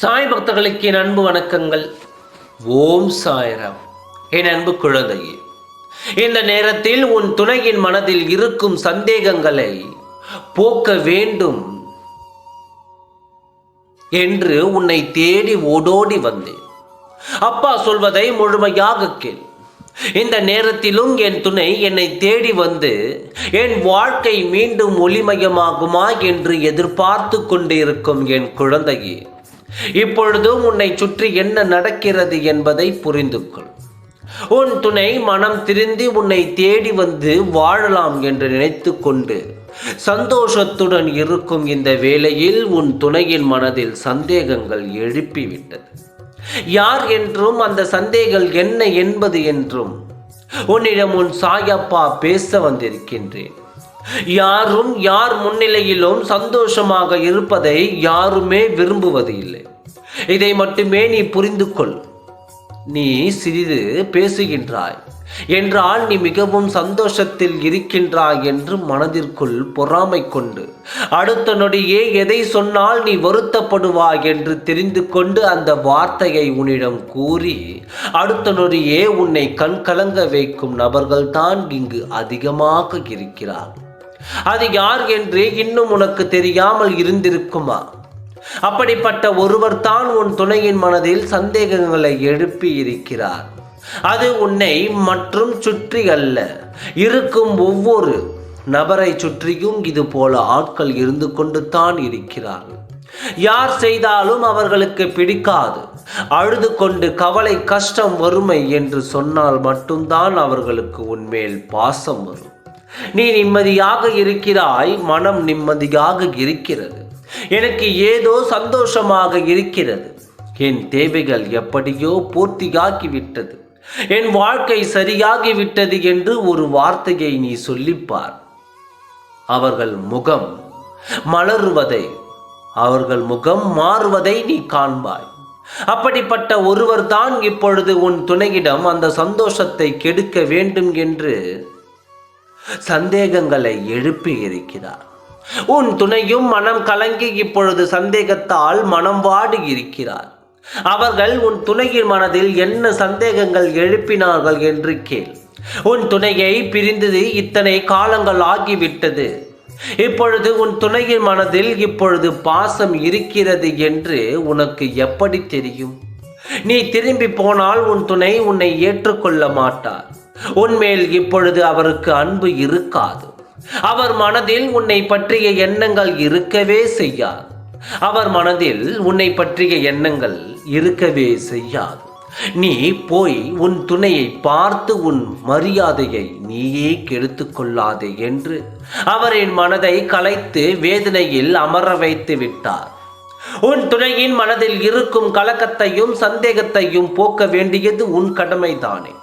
சாய் பக்தர்களுக்கு என் அன்பு வணக்கங்கள். ஓம் சாய்ராம். என் அன்பு குழந்தையே இந்த நேரத்தில் உன் துணையின் மனதில் இருக்கும் சந்தேகங்களை போக்க வேண்டும் என்று உன்னை தேடி ஓடோடி வந்தேன். அப்பா சொல்வதை முழுமையாக கேள். இந்த நேரத்திலும் என் துணை என்னை தேடி வந்து என் வாழ்க்கை மீண்டும் ஒளிமயமாகுமா என்று எதிர்பார்த்து கொண்டிருக்கும் என் குழந்தையே இப்பொழுதும் உன்னை சுற்றி என்ன நடக்கிறது என்பதை புரிந்து கொள் உன் துணை மனம் திருந்தி உன்னை தேடி வந்து வாழலாம் என்று நினைத்து கொண்டு சந்தோஷத்துடன் இருக்கும் இந்த வேளையில் உன் துணையின் மனதில் சந்தேகங்கள் எழுப்பிவிட்டது. யார் என்றும் அந்த சந்தேகங்கள் என்ன என்பது என்றும் உன்னிடம் உன் சாயப்பா பேச வந்திருக்கின்றேன். யாரும் யார் முன்னிலையிலும் சந்தோஷமாக இருப்பதை யாருமே விரும்புவது இல்லை இதை மட்டுமே நீ புரிந்து கொள் நீ சிறிது பேசுகின்றாய். என்றால் நீ மிகவும் சந்தோஷத்தில் இருக்கின்றாய் என்று மனதிற்குள் பொறாமை கொண்டு அடுத்த நொடியே எதை சொன்னால் நீ வருத்தப்படுவாய் என்று தெரிந்து கொண்டு அந்த வார்த்தையை உன்னிடம் கூறி அடுத்த நொடியே உன்னை கண் கலங்க வைக்கும் நபர்கள்தான் இங்கு அதிகமாக இருக்கிறார். அது யார் என்று இன்னும் உனக்கு தெரியாமல் இருந்திருக்குமா? அப்படிப்பட்ட ஒருவர் தான் உன் துணையின் மனதில் சந்தேகங்களை எழுப்பி இருக்கிறார் அது உன்னை மற்றும் சுற்றி அல்ல இருக்கும் ஒவ்வொரு நபரை சுற்றியும் இது போல ஆட்கள் இருந்து கொண்டு தான் இருக்கிறார்கள். யார் செய்தாலும் அவர்களுக்கு பிடிக்காது. அழுது கொண்டு கவலை கஷ்டம் வறுமை என்று சொன்னால் மட்டும்தான் அவர்களுக்கு உன்மேல் பாசம் வரும். நீ நிம்மதியாக இருக்கிறாய் மனம் நிம்மதியாக இருக்கிறது. எனக்கு ஏதோ சந்தோஷமாக இருக்கிறது. என் தேவைகள் எப்படியோ பூர்த்தியாகிவிட்டது. என் வாழ்க்கை சரியாகிவிட்டது என்று ஒரு வார்த்தையை நீ சொல்லிப்பார். அவர்கள் முகம் மலருவதை அவர்கள் முகம் மாறுவதை நீ காண்பாய். அப்படிப்பட்ட ஒருவர் தான் இப்பொழுது உன் துணையிடம் அந்த சந்தோஷத்தை கெடுக்க வேண்டும் என்று சந்தேகங்களை எழுப்பி இருக்கிறார். உன் துணையும் மனம் கலங்கி இப்பொழுது சந்தேகத்தால் மனம் வாடி இருக்கிறார். அவர்கள் உன் துணையின் மனதில் என்ன சந்தேகங்கள் எழுப்பினார்கள் என்று கேள். உன் துணையை பிரிந்தது இத்தனை காலங்கள் ஆகிவிட்டது. இப்பொழுது உன் துணையின் மனதில் இப்பொழுது பாசம் இருக்கிறது என்று உனக்கு எப்படி தெரியும்? நீ திரும்பி போனால் உன் துணை உன்னை ஏற்றுக்கொள்ள மாட்டார். உன்மேல் இப்பொழுது அவருக்கு அன்பு இருக்காது. அவர் மனதில் உன்னை பற்றிய எண்ணங்கள் இருக்கவே செய்யாது. அவர் மனதில் உன்னை பற்றிய எண்ணங்கள் இருக்கவே செய்யாது. நீ போய் உன் துணையை பார்த்து உன் மரியாதையை நீயே கெடுத்து கொள்ளாதே என்று அவரின் மனதை கலைத்து வேதனையில் அமர வைத்து விட்டார். உன் துணையின் மனதில் இருக்கும் கலக்கத்தையும் சந்தேகத்தையும் போக்க வேண்டியது உன் கடமைதானே.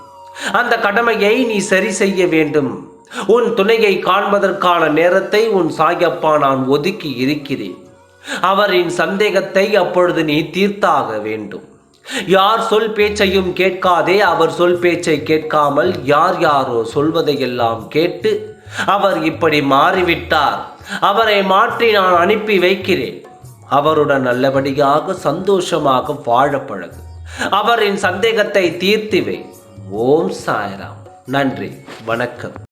அந்த கடமையை நீ சரி செய்ய வேண்டும். உன் துணையை காண்பதற்கான நேரத்தை உன் சாயப்பா நான் ஒதுக்கி இருக்கிறேன். அவரின் சந்தேகத்தை அப்பொழுது நீ தீர்த்தாக வேண்டும். யார் சொல் பேச்சையும் கேட்காதே அவர் சொல் பேச்சை கேட்காமல் யார் யாரோ சொல்வதையெல்லாம் கேட்டு அவர் இப்படி மாறிவிட்டார். அவரை மாற்றி நான் அனுப்பி வைக்கிறேன். அவருடன் நல்லபடியாக சந்தோஷமாக வாழ பழகு. அவரின் சந்தேகத்தை தீர்த்து வை. ஓம் சாய்ராம். நன்றி. வணக்கம்.